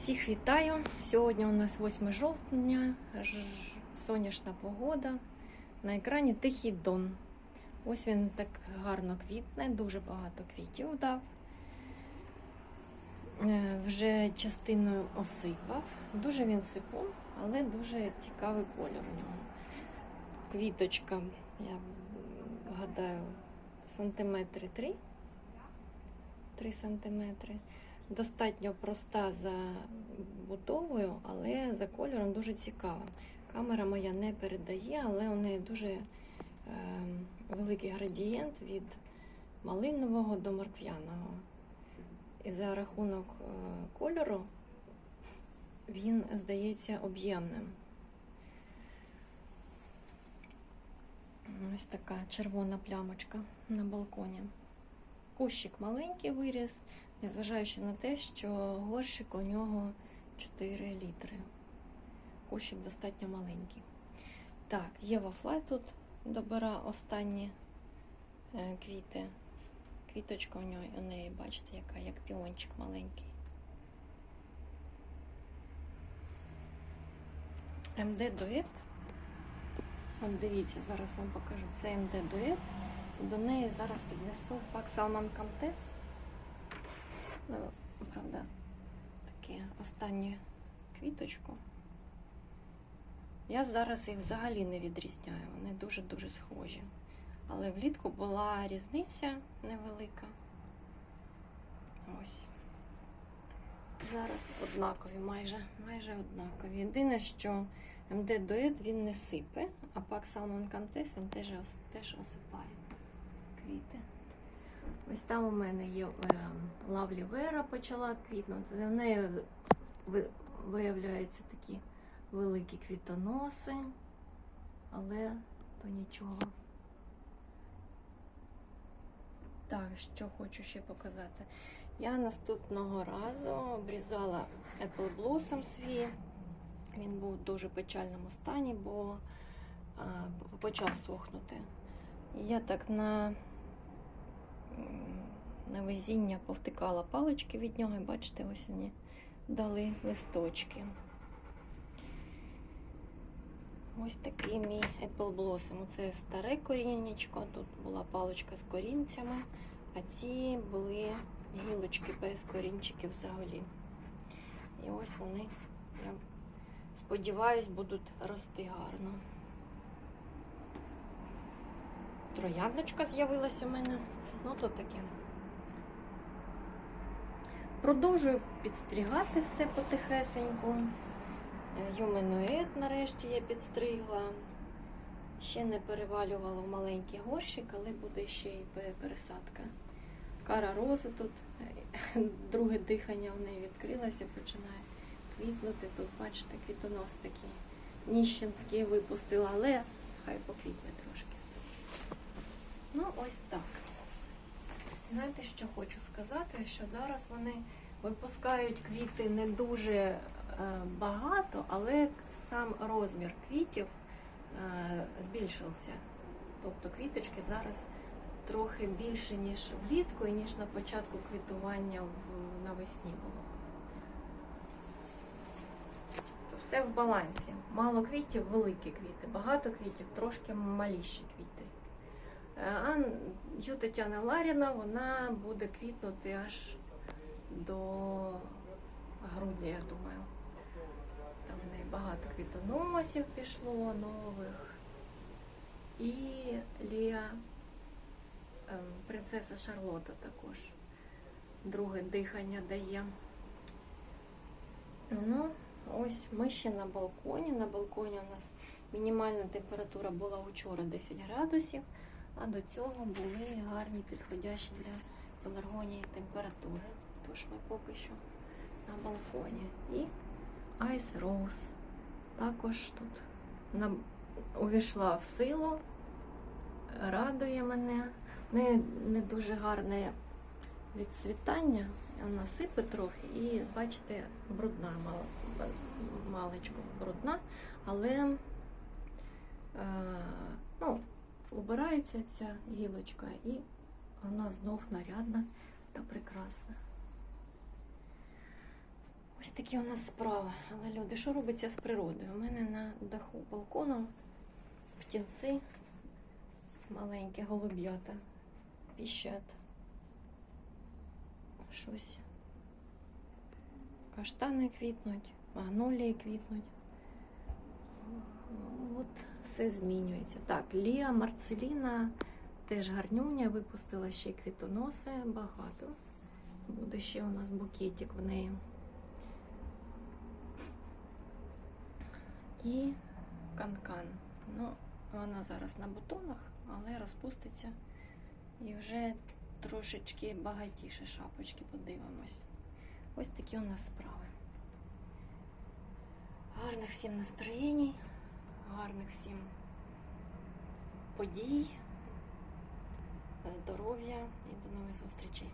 Всіх вітаю! Сьогодні у нас 8 жовтня, сонячна погода. На екрані Тихий Дон. Ось він так гарно квітне, дуже багато квітів дав. Е, Вже частиною осипав. Дуже він сипун, але дуже цікавий колір у нього. Квіточка, я гадаю, сантиметри 3. 3 сантиметри. Достатньо проста за будовою, але за кольором дуже цікава. Камера моя не передає, але у неї дуже е, великий градієнт від малинового до морквяного. І за рахунок е, кольору він здається об'ємним. Ось така червона плямочка на балконі. Кущик маленький виріс, незважаючи на те, що горщик у нього 4 літри. Кущик достатньо маленький. Так, Єва Флай тут добира останні е, квіти. Квіточка у неї, у неї, бачите, яка, як піончик маленький. МД Дует. От дивіться, зараз вам покажу. Це МД Дует. До неї зараз піднесу пак Салман Камтес. Ну, правда, таке останнє квіточку. Я зараз їх взагалі не відрізняю, вони дуже-дуже схожі. Але влітку була різниця невелика. Ось. Зараз однакові, майже, майже однакові. Єдине, що МД Дует він не сипе, а пак Salmon Камтес він теж, теж осипає квіти. Ось там у мене є Лавлі Вера почала квітнути. В неї виявляються такі великі квітоноси, але то нічого. Так, що хочу ще показати. Я наступного разу обрізала Apple Blossom свій. Він був в дуже печальному стані, бо а, почав сохнути. Я так на, на везіння повтикала палички від нього, і бачите, ось вони дали листочки. Ось такий мій Apple Blossom. Це старе коріннячко, тут була паличка з корінцями, а ці були гілочки без корінчиків взагалі. І ось вони, я сподіваюсь, будуть рости гарно. Трояндочка з'явилась у мене. Ну, то таке. Продовжую підстрігати все потихесеньку. Е, Юменоїд нарешті я підстригла. Ще не перевалювала в маленький горщик, але буде ще й пересадка. Кара рози тут, е, друге дихання в неї відкрилося, починає квітнути. Тут, бачите, квітонос такий ніщенський випустила, але хай поквітне трошки. Ну, ось так. Знаєте, що хочу сказати? Що зараз вони випускають квіти не дуже е, багато, але сам розмір квітів е, збільшився. Тобто квіточки зараз трохи більше, ніж влітку і ніж на початку квітування навесні було. Все в балансі. Мало квітів, великі квіти, багато квітів, трошки маліші квіти. Е, Ю Тетяна Ларіна вона буде квітнути аж до грудня, я думаю. Там в неї багато квітоносів пішло нових. І Лія, ем, принцеса Шарлота також. Друге дихання дає. Ну, ось ми ще на балконі. На балконі у нас мінімальна температура була вчора 10 градусів, а до цього були гарні підходящі для пеларгонії температури. Тож ми поки що на балконі. І Ice Rose також тут на... увійшла в силу, радує мене. В неї не дуже гарне відцвітання, вона сипе трохи і, бачите, брудна, мал... малечко брудна, але е... ну, ця гілочка і вона знов нарядна та прекрасна. Ось такі у нас справи. Але люди, що робиться з природою? У мене на даху балкону птінці маленькі голуб'ята піщать. Щось. Каштани квітнуть, магнолії квітнуть. Все змінюється. Так, Ліа Марцеліна теж гарнюня, випустила ще квітоноси, багато. Буде ще у нас букетик в неї. І канкан. Ну, вона зараз на бутонах, але розпуститься. І вже трошечки багатіше шапочки подивимось. Ось такі у нас справи. Гарних всім настроєнь, гарних всім подій, здоров'я і до нових зустрічей.